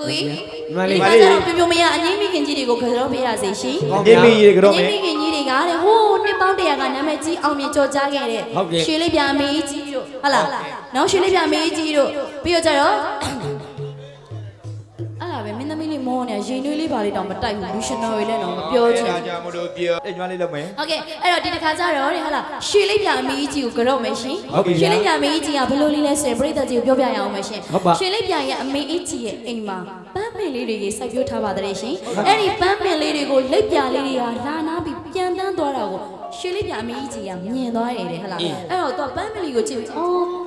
ကိုကြီးညီမလေးဒီကကြတော့ပြပြမရအငိမ့်မိခင်ကြီးတွေကိုခရောပေးရစေရှင်ဟုတ်ဒီမီရေကတော့အငိမယ်မ့်မိခင်ကြီးတွေကတဲ့ဟိုးနှစ်ပေါင်းတရာကနာမည်ကြီးအောင်မြင်ကြော်ကြားခဲ့တဲ့ဟုတ်ကဲ့ ရွှေလေးပြအမေကြီးတို့ဟုတ်လားနော်ရွှေလေးပြအမေကြီးတို့ပြီးတော့ကြတော့အဲ့ဒါပဲ ပေါ်နေရင်နွေးလေးပါလေးတောင်မတိုက်ဘူး missionary လည်းတော့မပြောချင်ဘူးဒါကြောင့်မလို့ပြောအဲ့ကျွမ်းလေးလုပ်မယ်ဟုတ်ကဲ့အဲ့တော့ဒီတစ်ခါကျတော့တဲ့ဟာလားရှီလေးပြအမီးကြီးကိုကြတော့မယ်ရှင်ရှီလေးပြအမီးကြီးကဘလို့လေးလဲဆိုရင်ပရိသတ်ကြီးကိုပြောပြရအောင်မယ်ရှင်ရှီလေးပြရဲ့အမီးကြီးရဲ့အိမ်မှာပန်းပင်လေးတွေကိုစိုက်ပျိုးထားပါတယ်ရှင်အဲ့ဒီပန်းပင်လေးတွေကိုလက်ပြလေးတွေကလာနာပြီးပြန်တန်းသွားတာကိုရှီလေးပြအမီးကြီးကမြင်သွားတယ်တဲ့ဟာလားအဲ့တော့သူကပန်းပင်လေးကိုကြည့်ပြီးအော်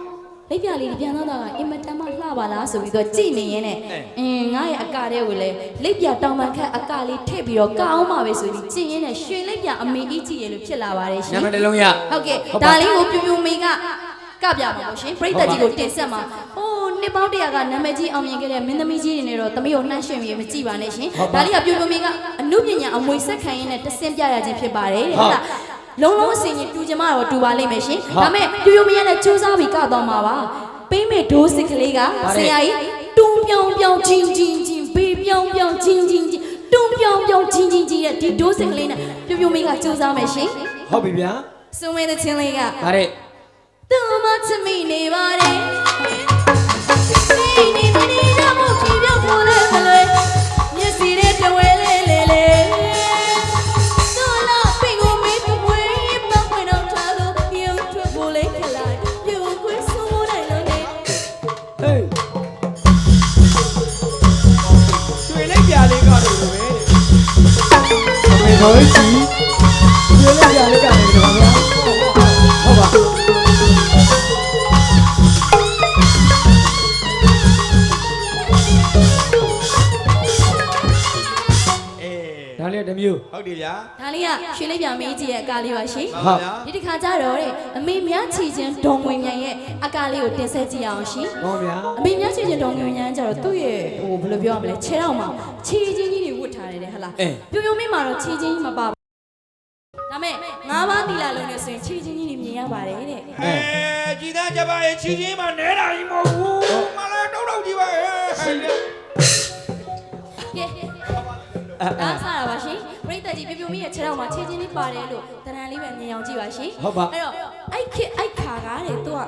လက်ပြလေးတွေပြန်သွားတာကအင်မတန်မှလှပါလားဆိုပြီးတော့ကြည့်နေရင်းနဲ့အင်းငါရဲ့အကတဲ့ကိုလည်းလက်ပြတောင်ပန်ခတ်အကလေးထည့်ပြီးတော့ကောင်းပါပဲဆိုပြီးကြည့်ရင်းနဲ့ရွှေလက်ပြအမီးကြီးရဲ့လို့ဖြစ်လာပါတယ်ရှင်ညမတစ်လုံးရဟုတ်ကဲ့ဟုတ်ပါဒါလေးကိုပြူပြူမေကကပြမှာပေါ့ရှင်ပြိတ္တကြီးကိုတင်ဆက်မှာဟိုးနှစ်ပေါင်းတရာကနာမည်ကြီးအောင်မြင်ခဲ့တဲ့မင်းသမီးကြီးတွေနဲ့တော့သမီးကိုနှမ်းရှင်ပြီးမကြည့်ပါနဲ့ရှင်ဒါလေးကပြူပြူမေကအမှုပညာအမွေဆက်ခံရင်းနဲ့တဆင့်ပြရခြင်းဖြစ်ပါတယ်တဲ့ဟုတ်လား လုံးလုံးအစင်ကြီးတူကြမတော့တူပါလိမ့်မယ်ရှင်ဒါမဲ့ပြူပြူမေကလည်းစူးစမ်းပြီးကတော့မှာပါပိမ့်မဲ့ဒိုးစစ်ကလေးကဆရာကြီးတွန်းပြောင်းပြောင်းချင်းချင်းချင်းဘေးပြောင်းပြောင်းချင်းချင်းချင်းတွန်းပြောင်းပြောင်းချင်းချင်းချင်းရဲ့ဒီဒိုးစစ်ကလေးနဲ့ပြူပြူမေကစူးစမ်းမယ်ရှင်ဟုတ်ပြီဗျာစုံမဲတဲ့ချင်းလေးကဒါတဲ့သူမချစ်မိနေပါတယ်ဒီနေမနေတော့မဖြစ်ပြောင်းပေါ်လဲ မေတော်ကြီးဒီလေးပြလေးက တစ်မျိုးဟုတ်တယ်ဗျာဒါလေးကရွှေလေးပြမင်းကြီးရဲ့အကားလေးပါရှင်ဟုတ်ပါဗျာဒီတစ်ခါကျတော့တဲ့အမေမြချီချင်းဒုံဝင်မြန်ရဲ့အကားလေးကိုတင်ဆက်ကြည့်အောင်ရှင်ဟောဗျာအမေမြတ်ချီချင်းတော်ငယ်ညာကျတော့သူ့ရဲ့ဟိုဘယ်လိုပြောရမလဲခြေထောက်မှာခြေချင်းကြီးတွေဝတ်ထားတယ်တဲ့ဟတ်လားအေးပြိုပြိုမင်းမှာတော့ခြေချင်းကြီးမပါဘူးဒါမဲ့ငါးပါးတီလာလုံးနဲ့ဆိုရင်ခြေချင်းကြီးတွေမြင်ရပါတယ်တဲ့အဲကြည်သားကြပါရဲ့ချီချင်းမှနဲတာကြီးမဟုတ်ဘူးမလဲတောက်တောက်ကြီးပါရဲ့ ကဲအားစားတာပါရှင်ပရိသတ်ကြီးပြိုပြိုမင်းရဲ့ခြေထောက်မှာခြေချင်းလေးပါတယ်လို့တရံလေးပဲမြင်အောင်ကြည့်ပါရှင်ဟုတ်ပါ အဲ့တော့အဲ့ခစ်အဲ့ခါကားတဲ့သူက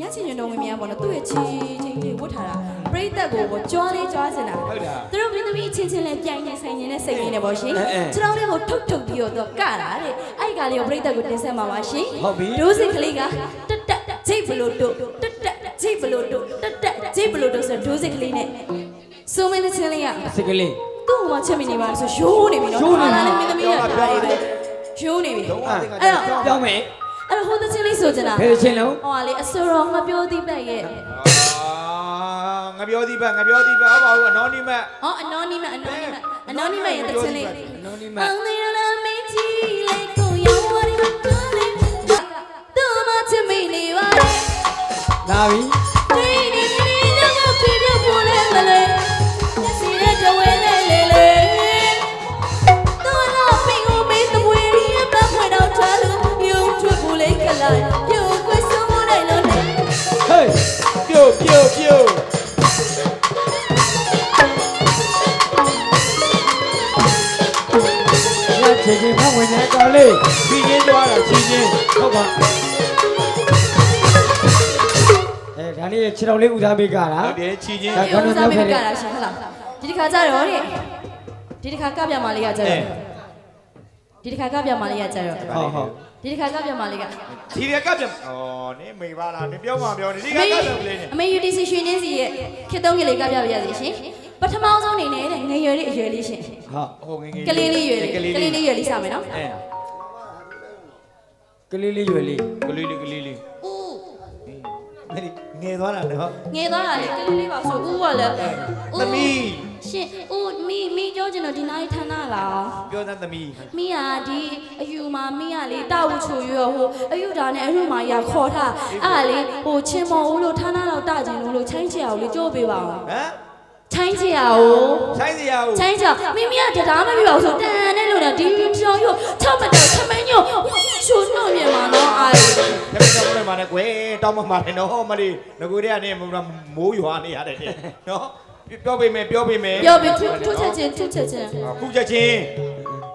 ညချင်ချင်တော်ဝင်မြန်ပေါ့နော်သူ့ရဲ့ခြေချင်းလေးဝတ်ထားတာပရိသတ်ကိုကြွားလေးကြွားစင်တာဟုတ်တာသူတို့မင်းသမီးအချင်းချင်းလဲပြိုင်နေဆိုင်နေတဲ့စိတ်ရင်းနဲ့ပေါ့ရှင်အဲအဲခြေထောက်လေးကိုထုတ်ထုတ်ပြီးတော့သူကတာတဲ့အဲ့ကလေးကိုပရိသတ်ကိုတင်ဆက်မှာပါရှင်ဟုတ်ပြီ ဒိုးစင်ကလေးကတက်တက်ဂျိတ်ဘလို့တို့တက်တက်ဂျိတ်ဘလို့တို့တက်တက်ဂျိတ်ဘလို့တို့ဆိုဒိုးစင်ကလေးနဲ့ဆိုမင်းတဲ့ချင်းလေးကစိတ်ကလေးသူ့ မှာချက်မိနေပါဆိုရိုးနေပြီနော်ရိုးနေပြီဒါလည်းမင်းသမီးကဒါတွေပဲရိုးနေပြီလုံးဝသင်္ကအဲ့န်းတော့ပြောင်းမယ်အဲ့တော့ဟိုသချင်းလေးဆိုချင်တာဘယ်ချင်းလုံးဟိုကလေအစိုးရငါပြောသေးပဲရဲ့အာငါပြောသည်ပဲငါပြောသည်ပဲဟုတ်ပါဘူးအနောနီမတ်ဟော anonymous anonymous anonymous ရဲ့သချင်းလေးနော်နီမအောင်နေရလားမင်းကြီးလေးကိုရောင်းဝရတာလေသူမချစ်မိနေပါလေလာပြီ ညချေချင်းဖဝင်တဲ့ကောင်လေးပြီးရင်းသွားတာချီချင်းဟုတ်ပါအဲဒါလေးခြေတော်လေးဦးစားပေးကြတာဟုတ်တယ်ချီချင်းဒါဒီဥစားပေးကြတာရှင်ဟုတ်လားဒီတစ်ခါကျတော့တဲ့ဒီတစ်ခါကပြမလေးကကျတော့ဒီတစ်ခါကပြမလေးကကျတော့ဟုတ်ဟုတ်ဒီတစ်ခါကပြမလေးကဒီရကပြန်ဩနင်းမိပါလားနင်းပြောမှပြောနေဒီကကပြန်လေးနေအမေ UTC ရွှေနှင်းစီရဲ့ခေတ်သုံးကလေးကပြပါရစေရှင် ပထမဆုံးအနေနဲ့တဲ့ငယ်ရွယ်လေးအရွယ်လေးရှင်ဟုတ်ဟိုငငယ်ကလေးလေးရွယ်လေးကလေးကလေးလေးရွယ်လေးစမယ်နော်အဲကလေးလေးရွယ်လေးကလေးလေးကလေးလေးဦးအဲ့ဒီငယ်သွားတာနော်ငယ်သွားတာလေကလေးလေးပါဆိုဦးကလည်းသမီးရှင်ဦးမိမိပြောချင်တော့ဒီနားလေးဌာနလားပြောတဲ့သမီးမိကဒီအယူမှာမိကလေတာဝချူရွဟိုအယူဒါနဲ့အယူမှာရခေါ်ထားအဲ့ဒါလေဟိုချင်းမော်ဦးလို့ဌာနတော့တကျင်လို့လို့ချိုင်းချရအောင်လေကြိုးပေးပါအောင်ဟမ် ချိုင်းချရအောင်ဆိုင်စရာကိုချိုင်းချမိမိကတရားမပြပါဘူးဆိုတန်နဲ့လို့တော့ဒီပြောင်းရုပ်ချောက်မတော့ချမညို့ရှုံနှုတ်မြန်မှာနော်အားခမင်းတော့လည်းမနဲ့ကွယ်တောင်းမှမှာတယ်နော်မလေးငကိုတဲ့ကနေမိုးရွာနေရတယ်တဲ့နော် ပြောပေးမယ်ပြောပေးမယ်ပြောပြီးထူးထူးချက်ချင်းထူးချက်ချင်းခုချက်ချင်း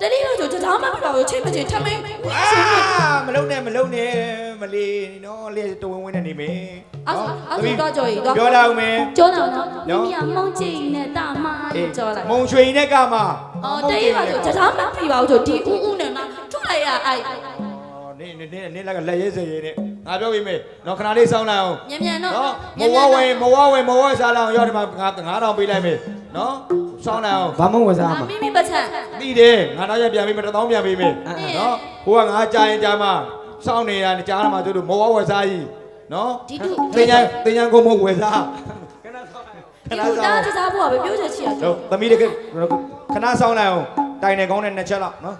တတိယတော့ကျွန်တော်မှမပြောချိန်မချင်းထမင်းအာမလုံးနဲ့မလုံးနဲ့မလေးနော်လေတဝင်းဝင်းနဲ့နေမယ်အဲ့အဲ့တော့ကြော်ရီတော့ပြောလာဦးမယ်ကျောင်းတော်နော်မိမိကမုံကြည့်နဲ့တာမကြော်လိုက်မုံရွှေနဲ့ကမှအော်တတိယတော့ကျွန်တော်မှမပြောဘူးဆိုဒီဦးဦးနဲ့နော်ထူလိုက်ရအဲ့အော်နေနေနေနေလက်ကလက်ရဲစေရဲနဲ့ ငါပြောပေးမယ်နော်ခဏလေးစောင်းလိုက်အောင်မြန်မြန်နော်နော်မဝဝဲမဝဝဲမဝစားလောက်ရောဒီမှာငါ9000ပေးလိုက်မယ်နော်စောင်းလိုက်အောင်ဘာမှမဝစားမှာမိမိပတ်ချက်သိတယ်ငါတော့ရပြန်ပေးမယ်1000ပြန်ပေးမယ်နော်ဟိုကငါကြာရင်ကြာမှစောင်းနေတာကြားရမှာတို့တို့မဝဝဲစားကြီးနော်ဒီတူတင်ညာတင်ညာကိုမဝဲစားခဏဒီစောတူင်းတားစားဖို့ပဲပြောချက်ချီရတော့သမီးတကခဏစောင်းလိုက်အောင်တိုင်နေကောင်းတဲ့နှစ်ချက်လောက်နော်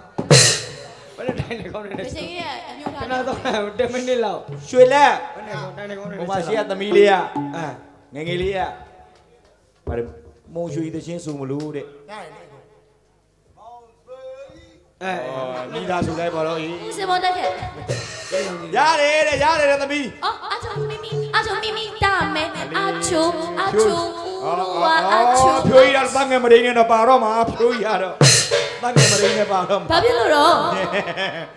ဘယ်နဲ့တိုင်းနေကောင်းနေမလဲရှင်ရဲ့အညိုခထားဏတော့10မိနစ်လောက်ရွှေလက်ဘယ်နဲ့ကောင်းတိုင်းနေကောင်းနေဟိုမှာရှေ့ကသမီးလေးကအာငယ်ငယ်လေးကဗါတယ်မုံရွှေသချင်းဆိုမလို့တဲ့အဲအော်မိသားစုလိုက်ပါတော့အေးဦးစင်မတက်ခဲ့ရတယ်တဲ့ရတယ်တဲ့သမီးအော်အချောမိမိအချောမိမိတာမဲအချိုအချိုဦးဝါအချိုဖြိုးရတန်းငယ်မရင်းနဲ့တော့ပါတော့မှာဖြိုးရတော့ တန်းငယ်မရင်းနဲ့ပါတော့မှာဘာဖြစ်လို့တော့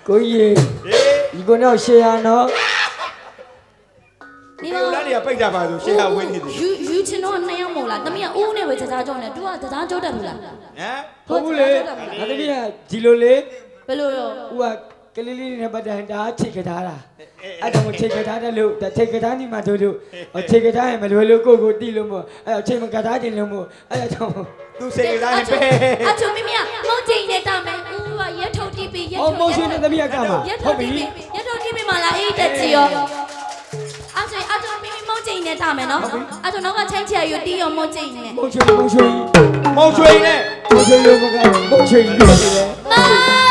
ကိုကြီးဟေးဒီကိုတော့ရှေ့ရနော်ဒီဒီတော့လိုလည်းပိတ်ကြပါဆိုရှေ့ကဝင်းနေတယ်ယူယူချင်တော့နှစ်ယောက်မို့လားတမီးကဦးနဲ့ပဲစကားကြောနေသူကစကားကြောတတ်ဘူးလားဟမ်ဟုတ်ဘူးလေငါတတိယဒီလိုလေဘယ်လိုရောဦးက ကလေးလေးနဲ့ပတ်တန်ဒါချိတ်ကထားတာအဲ့တော့ချိတ်ကထားတယ်လို့ချိတ်ကထားနေမှတို့လို့ချိတ်ကထားရင်မလွယ်လို့ကိုကိုတီးလို့မို့အဲ့ချိတ်မကထားခြင်းလို့မို့အဲ့တော့သူစိတ်ကစားနေပဲအချိုမိမိကမုတ်ချိန်နေတာမဲဦးကရက်ထုတ်တီးပြီးရက်အော်ထုတ်မောင်ရှင်နဲ့တမိရကမှာရက်ဟုထုတ်တ်ပြီတီးပြီးရက်ထုတ်တီးပြီးမှလာအေးတက်ချီရောအချိုအချိုမိမိမုတ်ချိန်နေတာမဲနော်အချိုနောက်ကချိန်ချရယူတီးရောမုတ်ချိန်နေမောင်ရှင်မောင်ရှင်မုံရွှေနဲ့မောင်ရှင်လို့မကမောင်ရှင်ပြီးတယ်မုတ်ချိန်တို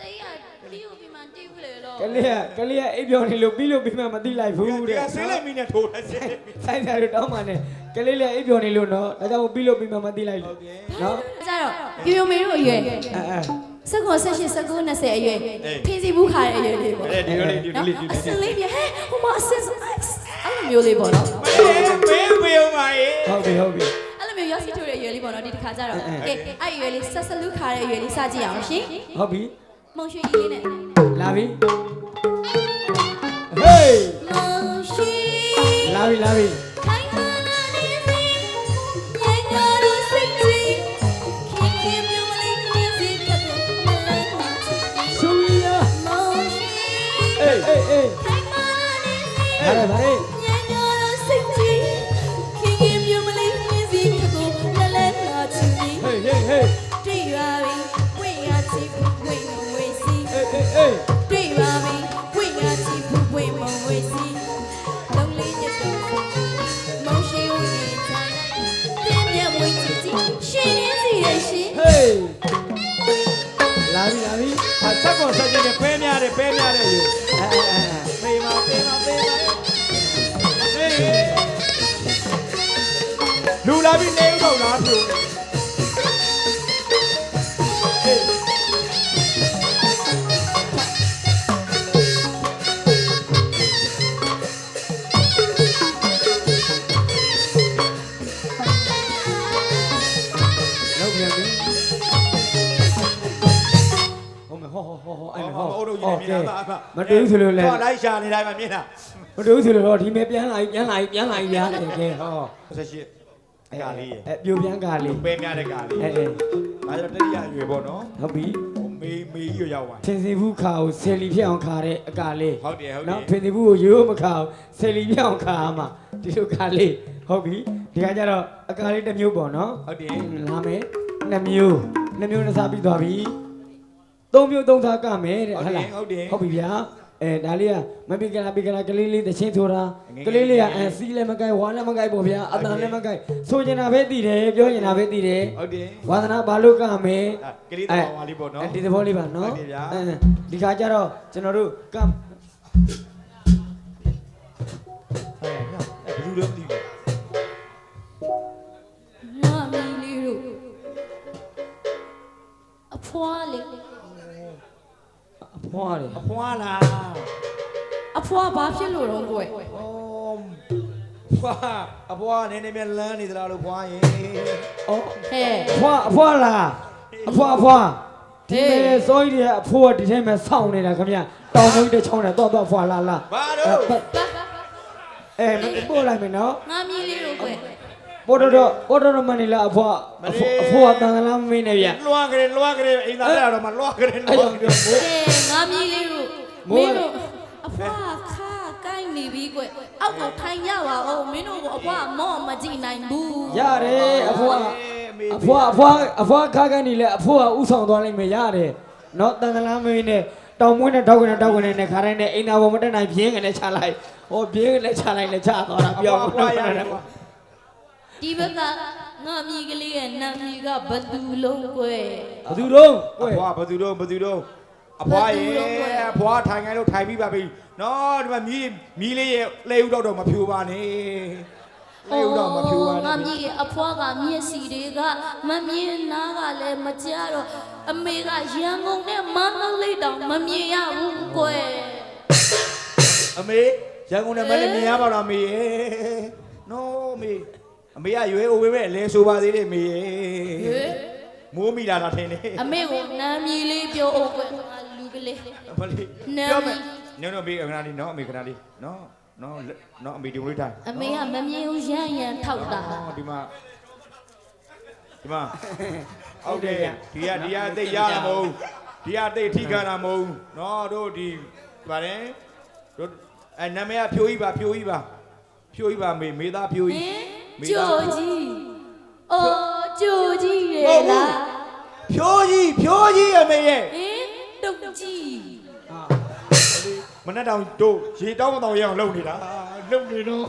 တေးရတီကိုပြီးမှတီးဘူးလေတော့ကလေးကကလေးကအိပ်ပြောနေလို့ပြီးလို့ပြီးမှမသိလိုက်ဘူးဒီတဲ့ကဆင်းလိုက်မိနဲ့ထိုးလိုက်ဆင်းဆိုင်သားတို့တောင်းပါနဲ့ကလေးလေးအိပ်ပြောနေလို့နော်ဒါကြောင့်ပြီးလို့ပြီးမှမသိလိုက်လို့နော်ကြတော့ပြိုမေတို့အရွယ်အဲအဲစက္ကွန်16 19 20အရွယ်ဖင်းစီဘူးခါတဲ့အရွယ်လေးပေါ့အဲဒီလိုလေးဒီလိုလေးဒီအလိုစလေးပြဟဲဟိုမှာအစအဲ့လိုမျိုးလေးပေါ့နော်မေးမေးအောင်ပါရေဟုတ်ပြီဟုတ်ပြီအဲ့ လိုမျိုးရောစီထိုးတဲ့ရွယ်လေးပေါ့နော်ဒီတစ်ခါကျတော့အဲအဲကဲအဲ့ရွယ်လေးဆက်ဆလူခါတဲ့ရွယ်လေးစကြည့်အောင်ရှင်ဟုတ်ပြီမုံရွှေကြီးလေးနဲ့လာပြီဟေးမုံရွှေလာပြီလာပြီခိုင်မာနာနေစီညံ့ညောလို့စိတ်ကြီးခင်ခင်မြူမလေးနေစီကပ်တဲ့မလန်းချီဆူရမုံရွှေအေးအေးအေးခိုင်မာနာနေစီဟာလေဗါ ပဲများတယ်ပဲများတယ်ယူအဲအဲအဲမေးပါမေးပါမေးပါမေးလူလာပြီးနေဦးတော့လားသူ မတူဘူးဆိုလို့လဲတော့လိုက်ရှာနေတိုင်းမှာမြင်တာမတူဘူးဆိုလို့တော့ဒီမဲ့ပြန်လာပြီပြန်လာပြီပြန်လာပြီများတယ်ကဲဟောဆက်ရှိကားလေးရအဲပြိုပြန်ကားလေးပဲများတဲ့ကားလေးအဲအဲဒါကြတော့တတိယရွယ်ပေါ့နော်ဟုတ်ပြီမေးမေးရရောက်သွားဖင်စီဘူးခါကိုဆယ်လီဖြစ်အောင်ခါတဲ့အကာလေးဟုတ်တယ်ဟုတ်တယ်နော်ဖင်စီဘူးကိုရိုးမခါအောင်ဆယ်လီဖြစ်အောင်ခါရမှာဒီလိုကားလေးဟုတ်ပြီဒီကကြတော့အကာလေးတစ်မျိုးပေါ့နော်ဟုတ်တယ်လာမယ်နှစ်မျိုးနှစ်မျိုးနဲ့စားပြီးသွားပြီ သုံးမျိုးသုံးစားကမယ်တဲ့ဟုတ်ဟုတ်တယ်လားဟုတ်တယ်ဟုတ်ပြီဗျာအဲဒါလေးကမပိကလာပိကလာကလေးလေးတချင်းဆိုတာငယ်ငယ်ကလေးလေးကငယ်ငယ်အဲစီးလည်းမကိုက်ဝါလည်းမကိုက်ပေါ့ဗျာအတန်ဟုတ်တယ်လည်းမကိုက်ဆိုချင်တာပဲသိတယ်ပြောချင်တာပဲသိတယ်ဟုတ်တယ်ဝါသနာဘာလို့ကမယ်အာကလေးတော်ဝါလေးပေါ့နော်အဲဒီသဘောလေးပါနော်ဟုတ်တယ်ဗျာအဲဒီခါကျတော့ကျွန်တော်တို့ကမ်ဟုတ်တယ်ဘယ်သူလဲမသိဘူးငါမီလေးတို့အဖွားလေအ ဖွားတယ်အဖွားလားအဖွားဘာဖြစ်လို့တော့ကိုယ်ဩဖွားအဖွားနည်းနည်းမြန်လန်းနေသလားလို့ဖွားရင်အော်ဟဲ့အဖွားအဖွားလားအဖွားအဖွားဒီဟေးမဲ့စိုးကြီးတဲ့အဖိုးကဒီထဲမှာစောင့်နေတာခင်ဗျတောင်မွေးတဲ့ချောင်းနဲ့တော့တော့အဖွားလားလားဘာတော့အဲအဲမပို့လိုက်မယ်နော်ငါမီလေးတို့ကိုယ် ပေါ်တော့တော့ပေါ်တော့မနေလားအဖွားအဖိုးအဖိုးကတန်သလားမမင်းနဲ့ဗျလွှားကြတယ်လွှားကြတယ်အိမ်သားလာတော့မှလွှားကြတယ်အဲ့လွှားကြောင့်ကြတယ်ပြောမို့ကဲငါမီလေးတို့မိုးမင်းတို့အဖွားခါကိုင်းနေပြီကိုယ်အောက်ကိုထိုင်ရပါဦးမင်းတို့ကအဖွားမော့မကြည့်နိုင်ဘူးရတယ်အဖွားအဖွားအဖွားအဖွားခါကနေလဲအဖိုးကဥဆောင်သွားလိုက်မယ်ရတယ်နော်တန်သလားမင်းနဲ့တောင်မွေးနဲ့တောက်ကနေတောက်ကနေနဲ့ခါတိုင်းနဲ့အိမ်သာပေါ်မတက်နိုင်ပြင်းကနေချလိုက်ဟောပြင်းကနေချလိုက်နဲ့ချသွားတာပြောအဖွားရတယ်ကွာ ဒီဘက်ကငါမီကလေးရဲ့နာမည်ကဘသူလုံးကိုယ်ဘယ်သူတော့အဖွားဘယ်သူတော့ဘယ်သူတော့အဖွားရေအဖွားထိုင်ခိုင်းလို့ထိုင်ပြီးပါပြီနော်ဒီမှာမီးမီးလေးရဲ့လဲဥတော့တော့မဖြူပါနဲ့လဲဥတော့မဖြူပါငါနဲ့မြည်အဖွားကမျက်စီတွေကမမြင်နားကလည်းမကြတော့အမေကရန်ကုန်နဲ့မန္တလေးတောင်မမြင်ရဘူးကွယ်အမေရန်ကုန်နဲ့မလည်းမြင်ရပါတော့အမေရေနော်အမေ အမေကရွေးအိုဝေးပဲလဲဆိုပါသေးတယ်အမေရေဟေးမိုးမိလာတာထင်တယ်အမေကိုနာမည်လေးပြောအောင်ကွယ်ငါလူကလေးမလေးနာမည်ပြောမယ်နော်နော်ဘေးခဏလေးနော်အမေခဏလေးနော်နော်နော်အမေဒီလိုလေးထိုင်အမေကမမြင်ဘူးရန်ရန်ထောက်တာအော်ဒီမှာဒီမှာဟုတ်တယ်ဒီကဒီကအသိရတာမဟုတ်ဒီကအသိထိခံတာမဟုတ်နော်တို့ဒီဗါတယ်တို့အဲနာမည်ကဖြိုးကြီးပါဖြိုးကြီးပါဖြိုးကြီးပါမေမေသားဖြိုးဟကြီးင် ကြိုကြီးအော်ကြိုကြီးလေလားဖြိုးကြီးဖြိုးကြီးအမေရဲ့ဟင်တုတ်ကြီးမနဲ့တောင်တို့ရေတောင်းမတောင်ရအောင်လုပ်နေတာလုပ်နေတော့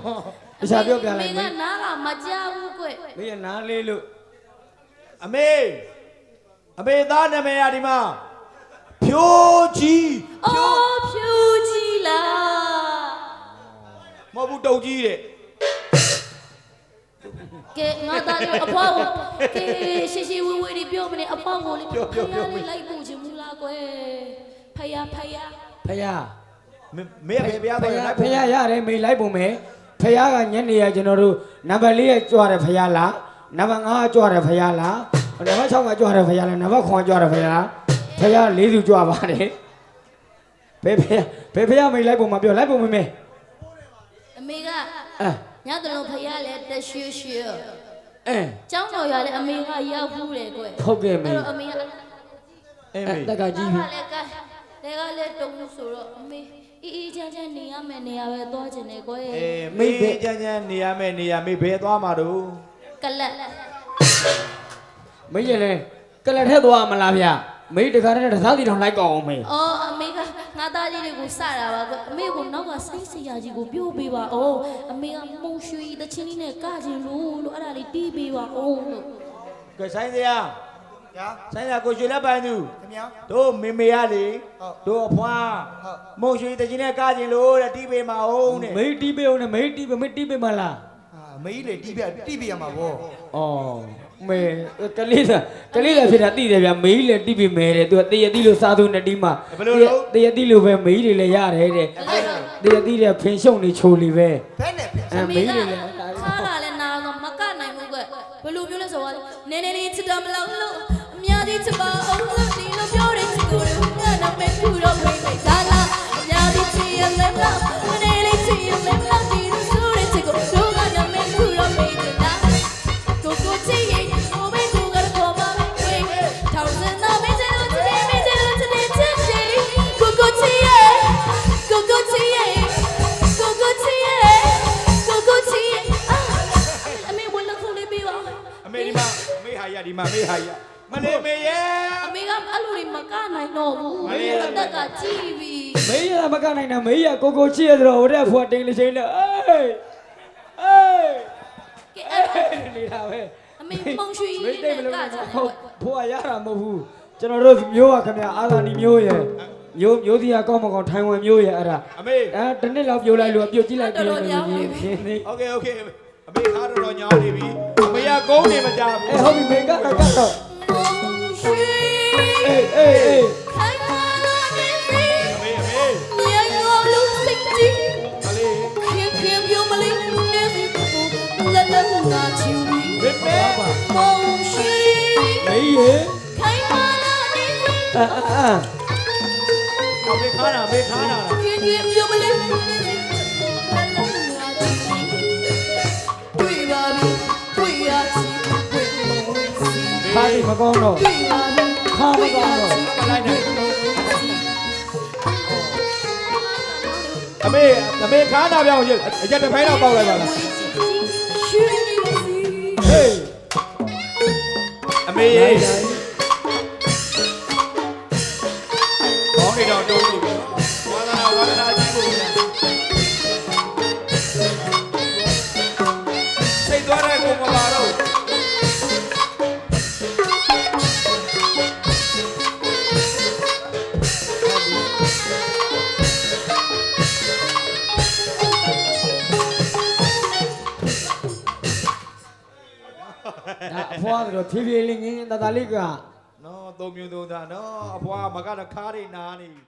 တခြားပြောပြလိုက်အမေမယ်ကနားကမကြောက်ဘူးကွယ်မင်းနားလေးလို့အမေအမေသားနာမည်ကဒီမှာဖြိုးကြီးအော်ဖြူကြီးလားမဟုတ်ဘူးတုတ်ကြီးတဲ့ ကဲငါသားလေးအဖွားကိုကဲရှိရှိဝေးဝေးဒီပြောမနေအဖွားကိုလေဖယားလေးလိုက်ဖို့ချင်မူလားကွယ်ဖယားဖယားဖယားမမေဖေပြားဖတော့ယားဖယားရတယ်မေးလိုက်ပုံမယ်ဖယားကညနေရကျွန်တော်တို့နံပါတ်၄ကကြွားတယ်ဖယားလားနံပါတ်5ကကြွားတယ်ဖယားလားနံပါတ်6ကကြွားတယ်ဖယားလားနံပါတ်9ကကြွားတယ်ဖယားဖယား၄စုကြွားပါတယ်ဘယ်ဖယားဘယ်ဖယားမေးလိုက်ပုံမှာပြောလိုက်ပုံမမေအမေကအဲ ညတလုံးဖယားလည်းတရွှေရွှေအဲကျောင်းတော်ရလည်းအမေကရောက်ဘူးတယ်ကွယ်ဟုတ်ကဲ့မေအဲ့တော့အမေကအေးအဲမေတက်ကကြီးပြီကလည်းကလည်းကလည်းတုံးဆိုတော့အမေအေးအေးချမ်းချမ်းနေရမယ်နေရပဲသွားချင်တယ်ကွယ်အေးမေကြမ်းကြမ်းနေရမယ်နေရမေဘယ်သွားမှာတော့ကလတ်မေးရင်လေကလတ်ထဲသွားမလားဗျမေးတခါတည်းတစားတီတောင်လိုက်ကောင်းအောင်မေးအော်အမေက ငါသားကြီးတွေကိုစတာပါကွယ်အမေကနောက်ကဆိုင်းစရာကြီးကိုပြောပေးပါအောင်အမေကမုံရွှေတချင်းလေးနဲ့ကကြင်လို့လို့အဲ့ဒါလေးတီးပေးပါအောင်လို့ကဲဆိုင်စရာညာဆိုင်စရာကိုရွှေလက်ပန်းသူခင်ဗျာတို့မေမေရလေဟုတ်တို့အဖွားဟုတ်မုံရွှေတကြီးနဲ့ကားကျင်လို့တဲ့တီးပေးမအောင်တဲ့မေးတီးပေးအောင်နဲ့မေးတီးပေးမေးတီးပေးမလားအာမေးလေတီးပြတီးပြရမှာဗော။အော် မေကလေးသာကလေးသာဖြစ်တာသိတယ်ဗျမေးလေတိပိမဲတယ်သူကတရတိလို့စားသူနဲ့တီးမှာတရတိလို့ပဲမေးတွေလည်းရတယ်တဲ့တရတိတဲ့ဖင်ရှုံနေချိုလီပဲဖဲနဲ့ဖဲအဲအမေမေးကတွေလည်းခါလာလဲနာတော့မကနိုင်ဘူးကွဘယ်လိုပြောလဲဆိုတော့နည်းနည်းလေးချစ်တော်မလို့လို့အများကြီးချစ်ပါအောင်လို့ဒီလိုပြောတဲ့ချစ်ကိုငါတော့ပဲခုတော့မိမိစားလာအများကြီးချင်ရလဲလားမနေလေးချင်ရလဲလား တာမကနိုင်တာမေးရကိုကိုချစ်ရတော့ဟိုတဲ့ဖွာတင်းလေးချင်းနဲ့အေးအေး ကဲအဲ့ဒါ နေတာပဲ အမေမုံရွှေ မေး ကြီး တိ နဲ့ တ်မ က လို့ ကြတယ် ဟုတ်ဖွာရတာမဟုတ်ဘူးကျွန်တော်တို့မျိုးပါခင်ဗျာအာသာနီမျိုးရယ်မျိုးမျိုးတီးကကောင်းမကောင်းထိုင်ဝမ်မျိုးရယ်အဲ့ဒါ အမေ အဲတစ်နှစ်လောက်ပြိုလိုက်လို့ပြုတ်ကြည့်လိုက်ပြင်းနေပြီပြင်းနေ โอเคโอเคအမေခါတော့တော့ညောင်းနေပြီအမေကကုန်းနေမကြဘူး အဲဟုတ်ပြီမေကတော့ကတော့ မုံရွှေ အေးအေးအေး မေးရခိုင်မာလာနေစီအာအာအမေခါတာအမေခါတာလားခင်ခင်ပြုံးမလေးနေစီလက်လက်ငါချူပြီးတွေ့ပါပြီတွေ့ရချီတွေ့မဝင်စီခါဒီမကောင်းတော့တွေ့ပါပြီခါမကောင်းတော့မလိုက်နဲ့အမေအမေခါတာပြောင်းရအရက်တစ်ဖိုင်းတော့ပေါက်လိုက်ပါလားရွှေ စီဟေးအမေရေဘောင်းနေတော့တုံးနေ တော့ဖြည်းဖြည်းလေးငင်းငင်းတတလေးကနော်သုံးမျိုးသုံးသားနော်အဖွားမကတော့ခါးတွေနားနေပြီ